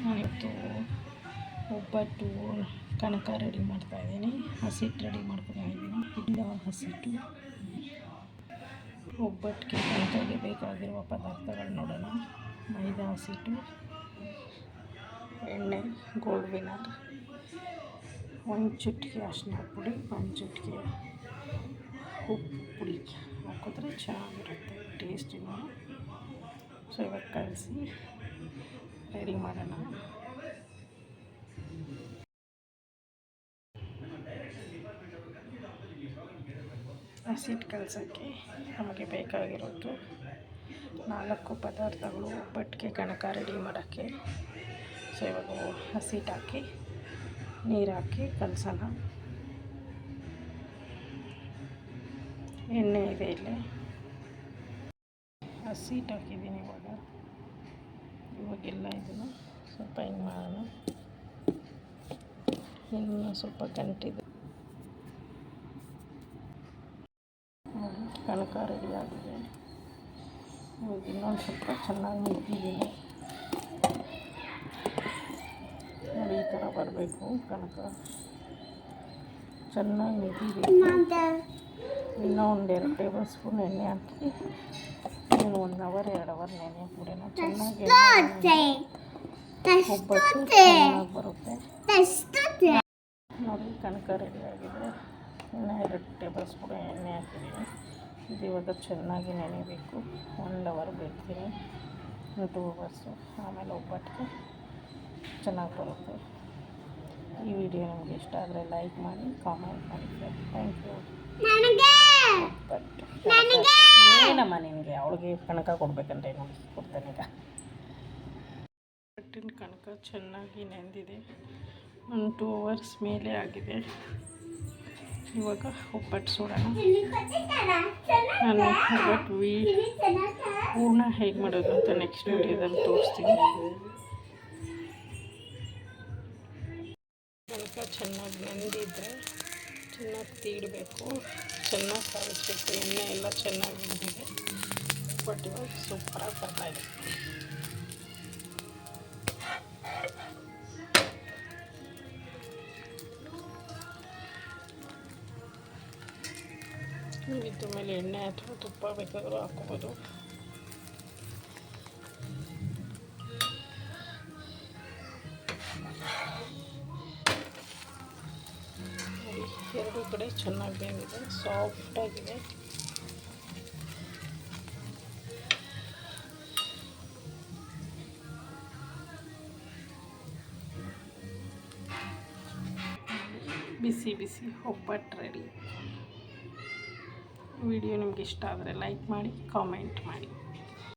ನಾನಿವತ್ತು ಒಬ್ಬಟ್ಟು ಕಣಕ ರೆಡಿ ಮಾಡ್ತಾಯಿದ್ದೀನಿ ಹಸಿಟ್ಟು ರೆಡಿ ಮಾಡ್ಕೊತಾ ಇದ್ದೀನಿ. ಇಲ್ಲ ಹಸಿಟ್ಟು. ಒಬ್ಬಟ್ಟಿಗೆ ಕನಕಗೆ ಬೇಕಾಗಿರುವ ಪದಾರ್ಥಗಳು ನೋಡೋಣ. ಮೈದಾ ಹಸಿಟ್ಟು, ಎಣ್ಣೆ ಗೋಲ್ಡ್ ವಿನರ್ ಒಂದು ಚುಟ್ಕಿ ಅರಿಶಿನ ಪುಡಿ ಒಂದು ಚುಟ್ಕಿ ಉಪ್ಪು ಪುಡಿ ಹಾಕಿದ್ರೆ ಚೆನ್ನಾಗಿರುತ್ತೆ. ಟೇಸ್ಟಿನೂ ಸೊ ಇವಾಗ ಕಲಸಿ. ರೆಡಿ ಮಾಡೋಣ. ಹಸಿಟ್ಟು ಕಲಸೋಕ್ಕೆ ನಮಗೆ ಬೇಕಾಗಿರೋದು ನಾಲ್ಕು ಪದಾರ್ಥಗಳು ಒಬ್ಬಟ್ಟಿಗೆ ಕಣಕ ರೆಡಿ ಮಾಡೋಕ್ಕೆ. ಸೊ ಇವಾಗ ಹಸಿಟ್ಟು ಹಾಕಿ, ನೀರು ಹಾಕಿ ಕಲಸೋಣ. ಎಣ್ಣೆ ಇದೆ ಇಲ್ಲಿ. ಹಸಿಟ್ಟು ಹಾಕಿದ್ದೀನಿ ಇವಾಗ. ಇವಾಗೆಲ್ಲ ಇದನ್ನು. ಸ್ವಲ್ಪ ಹಿಂಗೆ ಮಾಡೋಣ. ಇನ್ನು ಸ್ವಲ್ಪ ಗಂಟಿದೆ. ಕಣಕ ರೆಡಿ ಆಗಿದೆ. ಇನ್ನೊಂದು ಸ್ವಲ್ಪ ಚೆನ್ನಾಗಿ ಮಿದ್ದಿದ್ದೀನಿ ನೋಡಿ, ಈ ಥರ ಬರಬೇಕು ಕನಕ. ಚೆನ್ನಾಗಿ ಮಿದ್ದಿಬೇಕು ಇನ್ನೂ ಒಂದು ಎರಡು ಟೇಬಲ್ ಸ್ಪೂನ್ ಎಣ್ಣೆ ಹಾಕಿ. ಇನ್ನು ಒಂದು ಅವರ್ ಎರಡು ಅವರ್ ನೆನೆ ಬಿಡೋಣ ಚೆನ್ನಾಗಿ ಒಬ್ಬಟ್ಟು ಚೆನ್ನಾಗಿ ಬರುತ್ತೆ. ನೋಡಿ ಕನಕ ರೆಡಿ ಆಗಿದೆ. ಇನ್ನು ಎರಡು ಟೇಬಲ್ ಸ್ಪೂನ್ ಎಣ್ಣೆ ಹಾಕಿದ್ದೀನಿ. ಇದು ಇವಾಗ ಚೆನ್ನಾಗಿ ನೆನೆಯಬೇಕು ಒಂದು ಅವರ್ ಬಿಡ್ತೀನಿ. ಟೂ ಅವರ್ಸು ಆಮೇಲೆ ಒಬ್ಬಟ್ಟಿಗೆ ಚೆನ್ನಾಗಿ ಬರುತ್ತೆ. ಈ ವಿಡಿಯೋ ನಿಮಗೆ ಇಷ್ಟ ಆದರೆ ಲೈಕ್ ಮಾಡಿ ಕಾಮೆಂಟ್ ಮಾಡಿ ಥ್ಯಾಂಕ್ ಯು ಬಟ್ ಏನಮ್ಮ ನಿನಗೆ, ಅವಳಿಗೆ ಕಣಕ ಕೊಡ್ಬೇಕಂದ್ರೆ ನೋಡಿ, ಕೊಡ್ತೇನೆ ಈಗ. ಕಟ್ಟಿನ ಕಣಕ ಚೆನ್ನಾಗಿ ನೆಂದಿದೆ. ಒಂದು ಟೂ ಅವರ್ಸ್ ಮೇಲೆ ಆಗಿದೆ. ಇವಾಗ ಒಬ್ಬಟ್ಟು ಸುಡೋಣ. ನಾನು ಒಬ್ಬಟ್ಟು ವಿ ಹೂರ್ಣ ಹೇಗೆ ಮಾಡೋದು ಅಂತ ನೆಕ್ಸ್ಟ್ ವೀಡಿಯೋದಲ್ಲಿ ತೋರಿಸ್ತೀನಿ. ಕಣಕ ಚೆನ್ನಾಗಿ ನೆಂದಿದ್ರೆ ಚೆನ್ನಾಗಿ ತೀಡಬೇಕು. ಚೆನ್ನಾಗಿ ಕಾಯಿಸ್ಬೇಕು ಎಣ್ಣೆ ಎಲ್ಲ ಚೆನ್ನಾಗಿ ಹಿಂಡಿದೆ ಬಟ್ ಇವಾಗ ಸೂಪರಾಗಿ ಬರ್ತಾಯಿದೆ ಇದ್ರ ಮೇಲೆ ಎಣ್ಣೆ ಅಥವಾ ತುಪ್ಪ ಬೇಕಾದರೂ ಹಾಕ್ಕೋಬೋದು ನೋಡಿ ಎರಡೂ ಕಡೆ ಚೆನ್ನಾಗಿ ಬೆಂದಿದೆ ಸಾಫ್ಟಾಗಿದೆ ಬಿಸಿ ಬಿಸಿ ಒಬ್ಬಟ್ಟು ರೆಡಿ ವಿಡಿಯೋ ನಿಮ್ಗೆ ಇಷ್ಟ ಆದರೆ ಲೈಕ್ ಮಾಡಿ ಕಾಮೆಂಟ್ ಮಾಡಿ.